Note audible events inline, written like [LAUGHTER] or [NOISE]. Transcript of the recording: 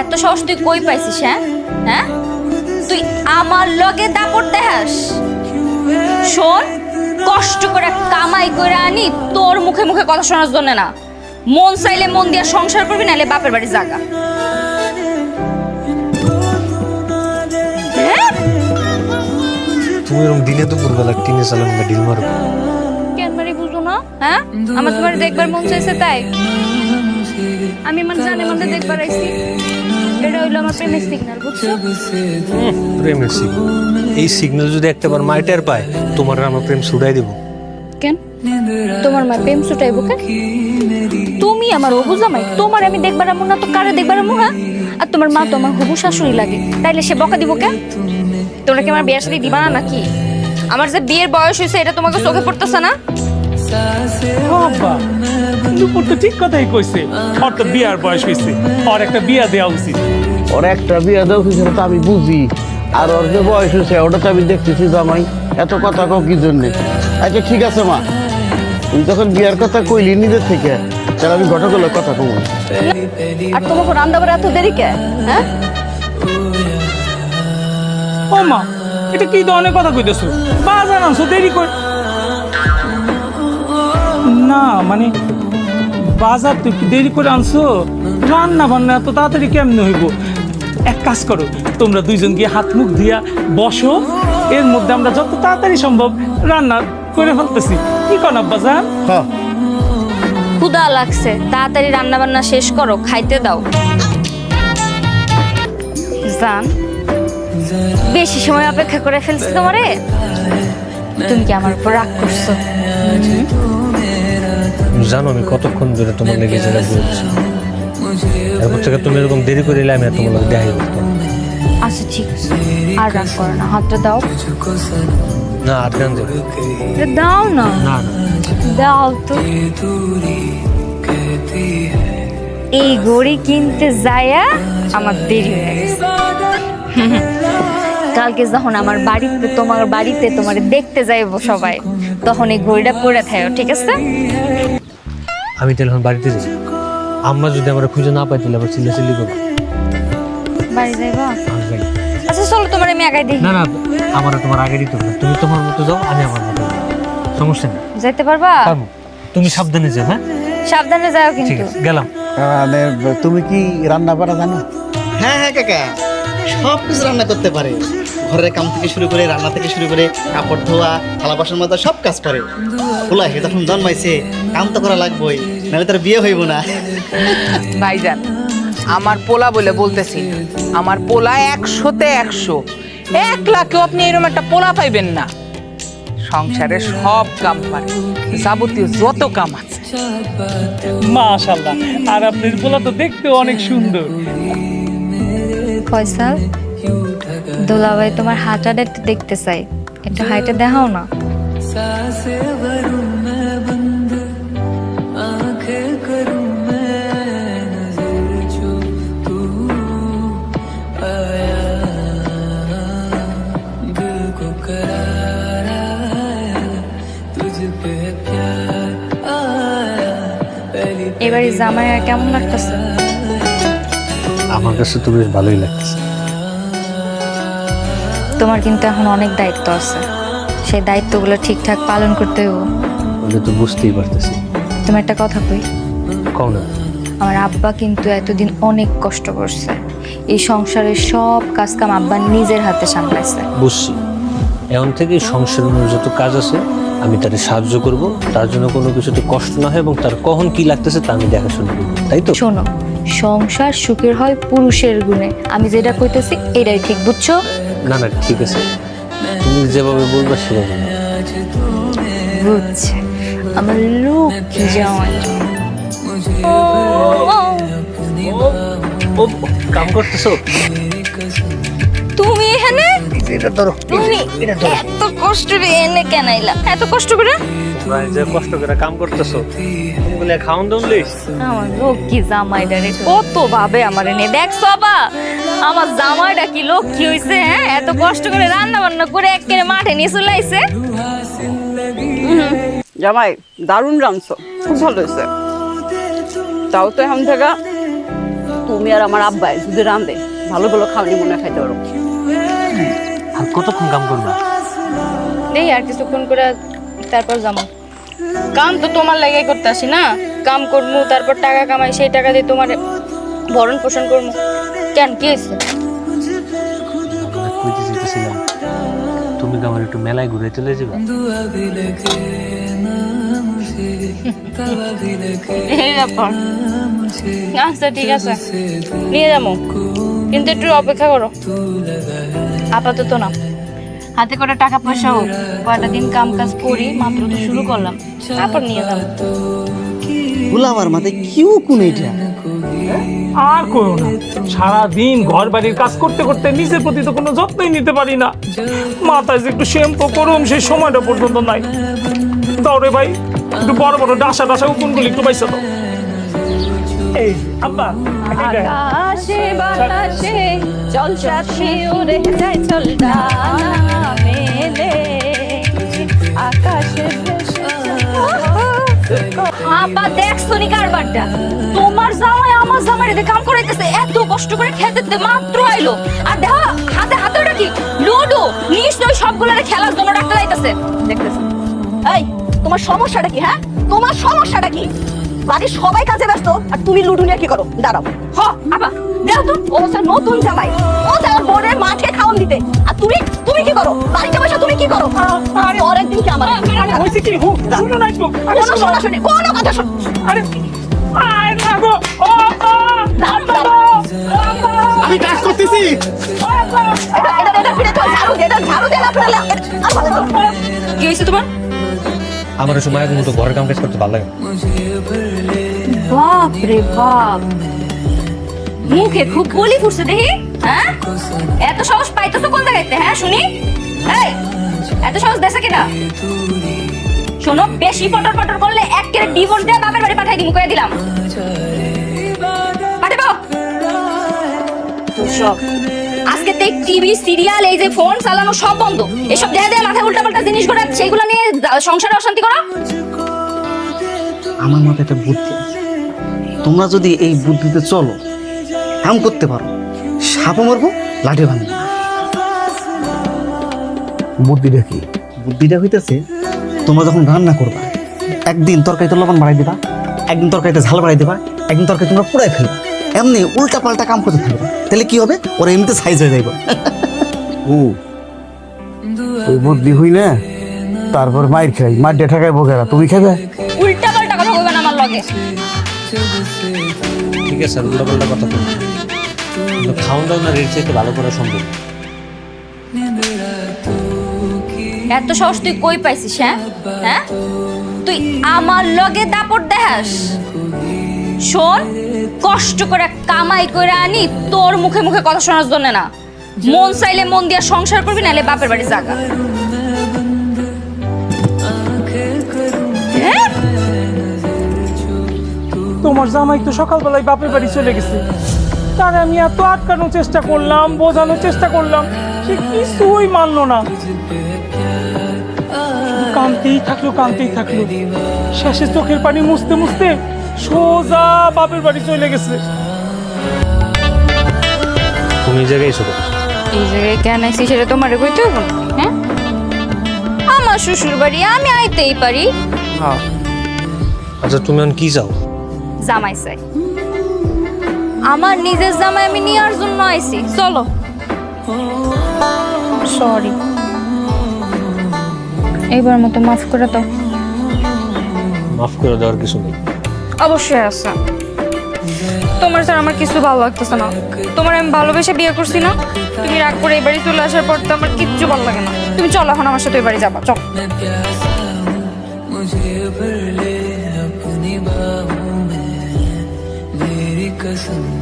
এত সাহস তুই কই পাইছিস হ্যাঁ? হ্যাঁ? তুই আমার লগে দাপট দেখাস। শোন কষ্ট করে কামাই করে আনি তোর মুখে মুখে কথা শোনার জন্য না। মন চাইলে মন দিয়ে সংসার করবি নাহলে বাপের বাড়ি জাগা। হ্যাঁ? তুমি এরকম দিনে দুপুর বেলা টিনে চালান ডিল মারো। কেন মারি বুঝো না হ্যাঁ? আমার তোমার দেখবার মন চাইছে তাই। আমি মানে জানে মনে দেখবার আইছি। এটা হইল আমার প্রেমের সিগন্যাল বুঝছ? প্রেমের সিগন্যাল এই সিগন্যাল যদি একটাবার মাইটার পায় তোমার আর আমার প্রেম ছুড়াই দিব। কেন? তোমার মা প্রেম ছুটাইবো কেন? তুমি আমার হবু জামাই তোমার আমি দেখবার এমন না তো কারে দেখবার এমন হ্যাঁ? আর তোমার মা তো আমার হবু শাশুড়ি লাগে তাইলে সে বকা দিব কেন? তোমরা কি আমার বিয়ের সাথে দিবা না নাকি? আমার যে বিয়ের বয়স হয়েছে এটা তোমাকে চোখে পড়তেছে না? বাবা দুপুর তো ঠিক কথাই কইছে। ওর তো বিয়ার বয়স হয়েছে ওর একটা বিয়া দেওয়া উচিত। ওর একটা বিয়া দেওয়া উচিত সেটা তো আমি বুঝি। আর ওর যে বয়স হয়েছে ওটা তো আমি দেখতেছি জামাই। এত কথা কও কি জন্যে? আচ্ছা ঠিক আছে মা। তুমি যখন বিয়ার কথা কইলি নিজের থেকে তাহলে আমি ঘটকগুলো কথা কমু। আর তোমাকে রান্না এত দেরি কে? হ্যাঁ? ও মা এটা কি ধরনের কথা কইতেছো? বাজার আনছো দেরি কর না মানে বাজার তো একটু দেরি করে আনছো। রান্না বান্না এত তাড়াতাড়ি কেমনে হইব? এক কাজ করো তোমরা দুইজন গিয়ে হাত মুখ দিয়া বসো। এর মধ্যে আমরা যত তাড়াতাড়ি সম্ভব রান্না করে ফেলতেছি। কি কন আব্বা যান হ্যাঁ ক্ষুদা লাগছে। তাড়াতাড়ি রান্না বান্না শেষ করো খাইতে দাও। জান বেশি সময় অপেক্ষা করে ফেলছি তোমারে? তুমি কি আমার উপর রাগ করছ? জানো আমি কতক্ষণ ধরে তোমার লেগে জায়গা বলছি এরপর থেকে তুমি এরকম দেরি করে এলে আমি আর তোমার দেখাই করতাম আচ্ছা ঠিক আছে। আর রাগ করো না। হাতটা দাও। না আর গান দেবে? দাও না। না না। দাও তো। এই ঘড়ি কিনতে যায়া আমার দেরি হয়ে গেছে। [LAUGHS] কালকে যখন আমার বাড়িতে তোমার বাড়িতে তোমার দেখতে যাইবো সবাই তখন এই ঘড়িটা পরে থাকো ঠিক আছে? আমি তাহলে এখন বাড়িতে যাই। আম্মা যদি আমার খুঁজে না পাই তাহলে আবার চিল্লা চিল্লি করব। বাড়ি যাইবা? আর যাই। আচ্ছা চলো তোমার আমি আগাই দিই না না আমার আর তোমার আগে দিতে হবে না। তুমি তোমার মতো যাও আমি আমার মতো। সমস্যা নেই। যাইতে পারবা? পারব। তুমি সাবধানে যাও হ্যাঁ? সাবধানে যাও ঠিক কিন্তু। আছে গেলাম মানে তুমি কি রান্না বাড়া জানো? হ্যাঁ হ্যাঁ কাকা। সব কিছু রান্না করতে পারে। ঘরের কাম থেকে শুরু করে রান্না থেকে শুরু করে কাপড় ধোয়া থালা বাসন মাজা সব কাজ করে। খোলা হে তখন জন্মাইছে কাম তো করা লাগবেই নাহলে তার বিয়ে হইব না। ভাইজান আমার পোলা বলে বলতেছি আমার পোলা একশোতে একশো। এক লাখেও আপনি এরকম একটা পোলা পাইবেন না। সংসারে সব কাম পারে যাবতীয় যত কাম আছে। মাশাল্লাহ আর আপনার পোলা তো দেখতে অনেক সুন্দর। ফয়সাল দোলাভাই তোমার হাঁটাটা একটু দেখতে চাই একটু হাইটে দেখাও না। এবারে জামাইয়া কেমন লাগতেছে আমার কাছে তো বেশ ভালোই লাগছে তোমার কিন্তু এখন অনেক দায়িত্ব আছে। সেই দায়িত্বগুলো ঠিকঠাক পালন করতে হইব। ওটা তো বুঝতেই পারতেছি। তুমি একটা কথা কই? কও না। আমার আব্বা কিন্তু এতদিন অনেক কষ্ট করছে। এই সংসারের সব কাজ কাম আব্বা নিজের হাতে সামলাইছে। বুঝছি। এখন থেকে সংসারের যত কাজ আছে আমি তাকে সাহায্য করব। তার জন্য কোনো কিছুতে কষ্ট না হয় এবং তার কখন কি লাগতেছে তা আমি দেখাশোনা করব। তাই তো? শোনো সংসার সুখের হয় পুরুষের গুণে। আমি যেটা কইতেছি এটাই ঠিক বুঝছ? না না ঠিক আছে। তুমি যেভাবে বলবে সেভাবে বুঝছে। আমার লক্ষ্মী জামাই? ও কাম করতেছো? তুমি এখানে? এটা ধরো। তুমি এত কষ্ট করে এনে কেন আইলা? এত কষ্ট করে? যে কষ্ট করে কাম করতেছো তুমি বলে খাওন দাউন লইস? আমার লক্ষ্মী জামাইটা রে কত ভাবে আমার এনে দেখছ বাবা আমার জামাইটা কি লক্ষ্মী হইছে হ্যাঁ? এত কষ্ট করে রান্না বান্না করে একেবারে মাঠে নিয়ে চলে আইছে। জামাই দারুণ রাঁধছো খুব ভালো হয়েছে তাও তো এখন থেকে তুমি আর আমার আব্বাই যদি রান্ধে ভালো ভালো খাওয়ানি মনে খাইতে পারো। আর কতক্ষণ কাম করবা? দেই আর কিছুক্ষণ করে তারপর যাব কাম তো তোমার লাগে করতে আসি না? কাম করব তারপর টাকা কামাই, সেই টাকা দিয়ে তোমার ভরণ পোষণ করব কেন, কি হয়েছে? তুমি কি আমার একটু মেলায় ঘুরে চলে যাবে আচ্ছা ঠিক আছে। নিয়ে যাব কিন্তু একটু অপেক্ষা করো। আপাতত না হাতে করে টাকা পয়সা হোক কয়টা দিন কাম কাজ করি মাত্র তো শুরু করলাম। তারপর নিয়ে যাব। গোলামার মাথায় কিউ কোন এটা আর করো না। সারাদিন ঘর বাড়ির কাজ করতে করতে নিজের প্রতি তো কোনো যত্নই নিতে পারি না। মাথায় যে একটু শ্যাম্পু করুম সেই সময়টা পর্যন্ত নাই। রে ভাই একটু বড় বড় ডাসা ডাসা উকুনগুলি একটু পাইসা দাও। এই আব্বা। আকাশে, বাতাসে জল সাথে, উড়ে যায় চলটা মেলে আকাশে আপা, দেখছ নি কারবারটা? তোমার জামাই আমার জামাই রে কাম করাইতেছে, এত কষ্ট করে খেতে মাত্র আইলো। আর দেখা, হাতে হাতে ওটা কি? লুডো, নিশ্চয়ই সবগুলোরে খেলার জন্য ডাক্তার আইতাছে দেখতেছি? এই, তোমার সমস্যাটা কি হ্যাঁ? তোমার সমস্যাটা কি? বাড়ির সবাই কাজে ব্যস্ত আর তুমি লুডু নিয়ে কি করো? দাঁড়াও। হ আপা দেখো তো ও স্যার নতুন জামাই। ও তার বোনের মাঠে খাওয়ান দিতে। আর তুমি তুমি কি করো? বাড়িতে বসে তুমি কি করো? পরের দিন কি আমার? কি? হুক শুনো না একটু। কোনো শোনা। শুনি কোনো কথা শোনো। আরে আমার সময় মতো ঘরের কাম কাজ করতে ভালো লাগে বাপ রে বাপ। মুখে খুব বলি ফুটছে দেখি হ্যাঁ? এত সাহস কোন জায়গাতে হ্যাঁ শুনি? এত সাহস কিনা? শোনো, বেশি পটর পটর করলে এক কেরে ডিভোর্স বাপের বাড়ি পাঠাই দিন কয়ে দিলাম। পাঠাবো সব। আজকে টিভি, সিরিয়াল, এই যে ফোন চালানো সব বন্ধ। এসব দেখা দেয় মাথায় উল্টাপাল্টা জিনিস ঘোরা সেইগুলো নিয়ে সংসারে অশান্তি করা। আমার মাথায় একটা বুদ্ধি। তোমরা যদি এই বুদ্ধিতে চলো কাম করতে পারো। সাপও মারবো লাঠি ভাঙবো বুদ্ধিটা কি? বুদ্ধিটা হইতেছে তোমরা যখন রান্না করবা একদিন তরকারিতে লবণ বাড়াই দিবা একদিন তরকারিতে ঝাল বাড়াই দিবা একদিন তরকারি তোমরা পুরাই ফেলবা। এমনি উল্টা পাল্টা কাম করতে থাকবে। তাহলে কি হবে? ওরা এমনিতে সাইজ হয়ে যাইব। ও ওই বুদ্ধি হই না? তারপর মাইর খাই মার ঠাকায় বকেরা তুমি খাবে? উল্টা পাল্টা কথা কইবেন আমার লগে। ঠিক আছে উল্টা পাল্টা কথা রেট চাইতে ভালো করা সম্ভব। এত সাহস তুই কই পাইছিস হ্যাঁ? হ্যাঁ? তুই আমার লগে দাপট দেখাস? শোন কষ্ট করে কামাই করে আনি তোর মুখে মুখে কথা শোনার জন্য না। মন চাইলে মন দিয়া সংসার করবি নাহলে বাপের বাড়ি জাগা তোমার জামাই তো সকালবেলায় বাপের বাড়ি চলে গেছে। তার আমি এত আটকানোর চেষ্টা করলাম বোঝানোর চেষ্টা করলাম সে কিছুই মানলো না। কানতেই থাকল কানতেই থাকল। শেষে চোখের পানি মুছতে মুছতে সোজা বাপের বাড়ি চলে গেছে। তুমি এই জায়গায় এসো এই জায়গায় কেন আইসি সেটা তোমার কইতে হবে হ্যাঁ? আমার শ্বশুর বাড়ি আমি আইতেই পারি। আচ্ছা তুমি এখন কি চাও? জামাই চাই। আমার নিজের জামাই আমি নেওয়ার জন্য আইছি। চলো। সরি এইবার মতো মাফ করে দাও। মাফ করে দেওয়ার কিছু নেই। অবশ্যই আছে। তোমার স্যার আমার কিছু ভালো লাগতেছে না। তোমার আমি ভালোবেসে বিয়ে করছি না। তুমি রাগ করে এই বাড়ি চলে আসার পর তো আমার কিচ্ছু ভালো লাগে না। তুমি চলো এখন আমার সাথে এই বাড়ি যাবা। চলো। कसम